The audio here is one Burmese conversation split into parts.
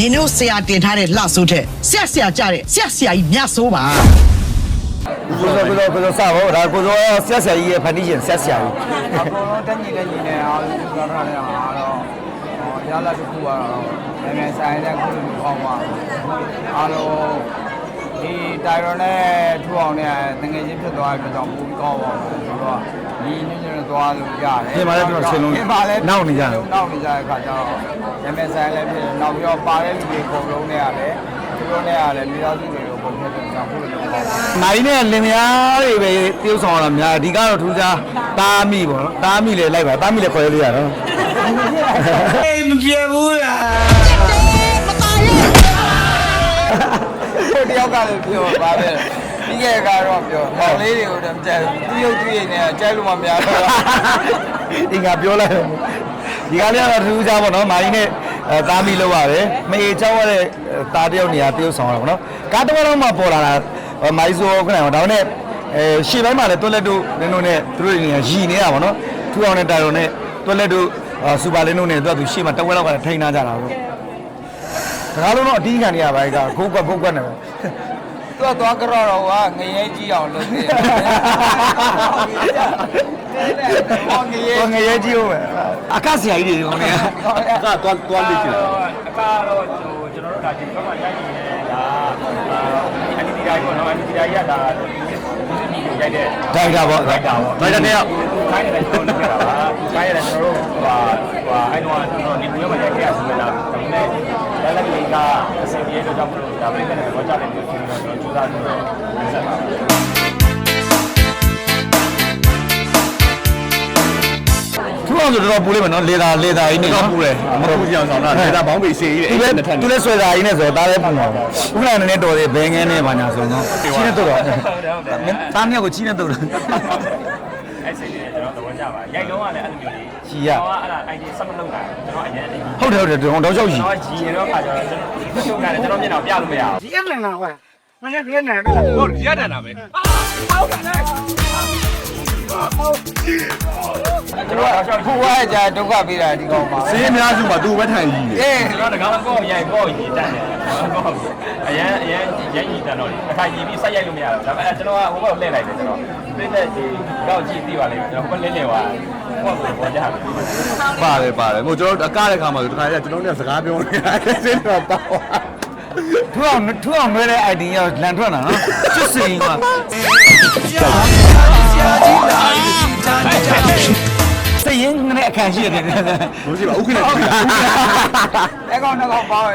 နင်တို့ဆရာတင်ထားတဲ့လှဆိုးတဲ့ဆရာဆရာကြတဲ့ဆရာဆရာကြီးမြတ်ဆိုးပါကိုစောကိုစောကိုစောစပါဒါကိုစောဆက်ဆရာကြီးရဲ့ဖန်တီးရှင်ဆက်ဆရာကြီးအကုန်လုံးတက်ညီလက်ညီနဲ့အားလုံးပြောထားတဲ့အားတော့ရလာတစ်ခုကတော့နိုင်ငံဆိုင်တဲ့ခုလိုပေါ့မှာအားလုံး ဒီတိုင်ရွန်နဲ့ထူအောင်နဲ့တငယ်ချင်းဖြစ်သွားတဲ့အတွက်ကြောင့်ပူပြီးကောင်းပါဘူးဆိုတော့ဒီညညနဲ့သွားလို့ရတယ်ပြင်ပါလဲကျွန်တော်ရှင်လုံးပြင်ပါလဲနောက်နေကြတယ်နောက်နေကြတဲ့ခါကျတော့နိုင်ငံဆိုင်လည်းဖြစ်တယ်နောက်ပြီးတော့ပါတဲ့လူတွေအကုန်လုံးနဲ့ရတယ်သူတို့နဲ့ရတယ်မိသားစုတွေကိုပုံဖြစ်တဲ့ကြောင့်ခုလိုမျိုးပေါ့မိုင်းနဲ့လင်မယားတွေပဲ tiêu ဆောင်လာများအဓိကတော့ထူးခြားတားမိပေါ့နော်တားမိလေလိုက်ပါတားမိလေခေါ်ရလို့ရတော့အေးမပြေဘူးလားတ ယောက်ကလည်းပြောပါပဲပြီးခဲ့ကတော့ပြောမောင်လေးတွေကိုတော့ကြိုက်သူရုပ်သူရိတ်နဲ့ကြိုက်လို့မများတော့ဒီငါပြောလိုက်တယ်ဒီကနေ့ကတော့ထူးခြားပေါ့နော်မိုင်းနဲ့အဲတားမိလို့ရတယ်မအေချောင်းရတဲ့တားတယောက်နေရာ tiêu ဆောင်ရပေါ့နော်ကားတစ်ဝက်တော့မှပေါ်လာတာမိုင်းဆိုခဏတော့ဒါနဲ့အဲရှေ့ပိုင်းမှာလည်းတွက်လက်တို့နင်းတို့နဲ့သူတို့တွေနေရာရည်နေတာပေါ့နော်ထူအောင်နဲ့တိုင်တော်နဲ့တွက်လက်တို့စူပါလင်းတို့နဲ့သူကသူရှေ့မှာတဝက်လောက်ကထိန်းထားကြတာပေါ့ ဒါကလုံးတော့အတီးခံနေရပါလေကခုတ်ကွက်ခုတ်ကွက်နေပဲသူကသွားကြတော့ကငရဲကြီးအောင်လုပ်နေတယ်ဟောငရဲဟောငရဲကြီးဟုတ်ပဲအခဆရာကြီးတွေဟိုနေအခသွားသွားလိမ့်ချင်အကတော့ဟိုကျွန်တော်တို့ဒါဒီဘက်မှာရိုက်နေတာအန်တီတိုင်းပေါ့နော်အန်တီတိုင်းရတာဒီဒီကိုရိုက်တဲ့ဒိုင်တာပေါ့ရိုက်တာပေါ့ဒိုင်တာတယောက်ခိုင်းတယ်ကျွန်တော်လုပ်ခဲ့တာပါခိုင်းရတယ်ကျွန်တော်တို့ဟိုဟာဟိုအဲ့တော့ကျွန်တော်ဒီကိုရမှာရိုက်ခဲ့ရစီလာဒါပေမဲ့လက်လက်လေး ကအစီအပြေတော့ကြောင့်မလို့ဒါပေမဲ့တော့ကြားတယ်ပြောချင်တော့ကျွန်တော်ကြိုးစားပြီးတော့ဆက်ပါထူအောင်ဆိုတော့ပူလိမ့်မယ်နော်လေသာလေသာကြီးနေနော်ပူတယ်မဟုတ်ကြအောင်ဆောင်တာဒေတာဘောင်းပေစေးကြီးဒီတဲ့ပဲအဲ့နှစ်ထပ်သူလည်းဆွဲတာကြီးနဲ့ဆိုတော့ဒါလည်းပူမှာဥက္ကဋ္ဌနည်းနည်းတော်သေးဘယ်ငန်းနဲ့ဘာညာဆိုတော့ချင်းနဲ့တော့တားမြောက်ကိုချင်းနဲ့တော့ အဲ့စိတ်လေးကျွန်တော်သဘောကျပါရိုက်တော့ကလည်းအဲ့လိုမျိုးလေးကြီးရကျွန်တော်ကအဲ့ဒါ ID ဆက်မလုပ်တာကျွန်တော်အရင်အရင်ဟုတ်တယ်ဟုတ်တယ်တောင်တောက်ချောက်ကြီးကျွန်တော်ကြီးရင်တော့ခါကျတော့ကျွန်တော်ရှုပ်ကလည်းကျွန်တော်မျက်နှာပြလို့မရဘူးဒီအလန်ကကွာမနေ့ကလည်းဟုတ်ရတန်တာပဲကျွန်တော်တော့ ရှောက်ဖူဝါးကြဒုက္ခပေးတာဒီကောင်ပါစေးအများစုမှာသူပဲထိုင်ကြီးတယ်အေးကျွန်တော်တကောင်ကောရိုက်ကောရည်တတ်တယ်ကောအရင်အရင်ရိုက်ရည်တတ်တော့အခါရည်ပြီးဆက်ရိုက်လို့မရဘူးဒါပေမဲ့ကျွန်တော်ကဟိုဘက်လှည့်လိုက်တယ်ကျွန်တော်ပြည့်တဲ့ဒီကောက်ကြည့်သိပါလိမ့်မယ်ကျွန်တော်ဟိုဘက်လှည့်နေသွားဟိုဘက်ပေါ်ကြတယ်ပါတယ်ပါတယ်ဟိုကျွန်တော်အကားတဲ့ခါမှာဆိုတခါကျကျွန်တော်နဲ့စကားပြောနေတာစေးတော့တော့ထူအောင်ထူအောင်မဲတဲ့ ID ရောလန်ထွက်တာနော်ချစ်စင်က စရင်နဲ့အခန့်ရှိရတယ်ဘိုးကြီးပါဥက္ကဋ္ဌဥက္ကဋ္ဌအဲကောင်တော့ပေါ့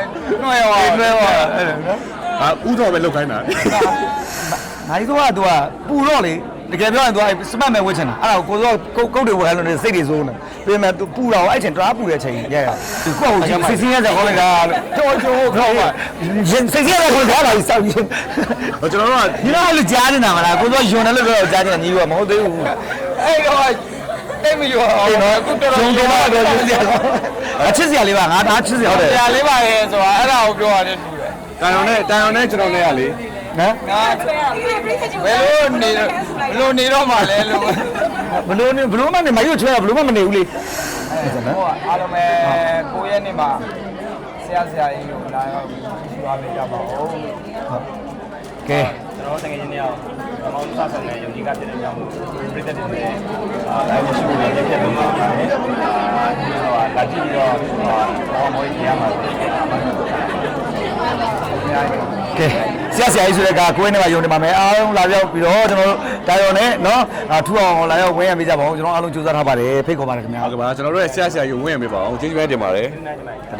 နှွဲရောနှွဲရောအဲ့ဒါနော်အာဥတော်ပဲလောက်ခိုင်းတာငါကြီးတော့ကသူကပူတော့လေတကယ်ပြောရင်သူကစမတ်မဲ့ဝှက်ချင်တာအဲ့ဒါကိုကိုတော့ကုတ်တွေဝှက်လို့နေစိတ်တွေစိုးနေပြင်မဲ့သူပူတာကိုအဲ့ချင်တွားပူတဲ့အချိန်ရရသူကောက်ကိုစိတ်စင်းရကြခေါ်လိုက်တာလို့တော်တော်ခေါ်ပါရင်စိတ်စင်းရခေါ်တာလာစောက်ရင်ကျွန်တော်တို့ကဒီတော့လည်းကြားနေတာမလားကိုတော့ယွန်တယ်လို့ပြောတော့ကြားနေတာညီကမဟုတ်သေးဘူးအဲ့တော့ တိတ်မရောအောင်အခုတော်ဂျုံတော်တော့တော့ချစ်စရာအချစ်စရာလေးပါငါဒါချစ်စရာဟုတ်တယ်ပြာလေးပါရဲ့ဆိုတာအဲ့ဒါကိုပြောရတယ်တူတယ်တန်ရုံနဲ့တန်ရုံနဲ့ကျွန်တော်နဲ့ကလေနော်ငါဘယ်လိုနေဘယ်လိုနေတော့မှလဲလို့ဘလို့နေဘလို့မနေမရွတ်ချွဲဘလို့မမနေဘူးလေဟိုအားလုံးပဲကိုရဲ့နေမှာဆရာဆရာကြီးကိုလာရောက်ရှိသွားပေးကြပါဦး ကဲ ကျွန်တော်တကယ်ချင်းเนี่ยအမောင်းစားဆောင်တဲ့ယုံကြည်ကဖြစ်တဲ့ကြောင့်ပြည့်တဲ့တဲ့အာအဲ့ဒီရှိဖို့လည်းပြည့်လို့ပါတယ်အာဒီတော့လာကြည့်ပြီးတော့ဟောမောကြီးရမှာပဲ ကဲဆရာဆရာကြီးဆိုတဲ့ကကိုယ်နဲ့မှယုံနေပါမယ်အားလုံးလာရောက်ပြီးတော့ကျွန်တော်တို့တာယော်နဲ့နော်ထူအောင်လာရောက်ဝင်းရမိကြပါဦးကျွန်တော်အားလုံးကြိုးစားထားပါတယ်ဖိတ်ခေါ်ပါတယ်ခင်ဗျာ ဟုတ်ကဲ့ပါကျွန်တော်တို့ရဲ့ဆရာဆရာကြီးဝင်ရမေးပါအောင်ကျေးဇူးပဲတင်ပါတယ် တာ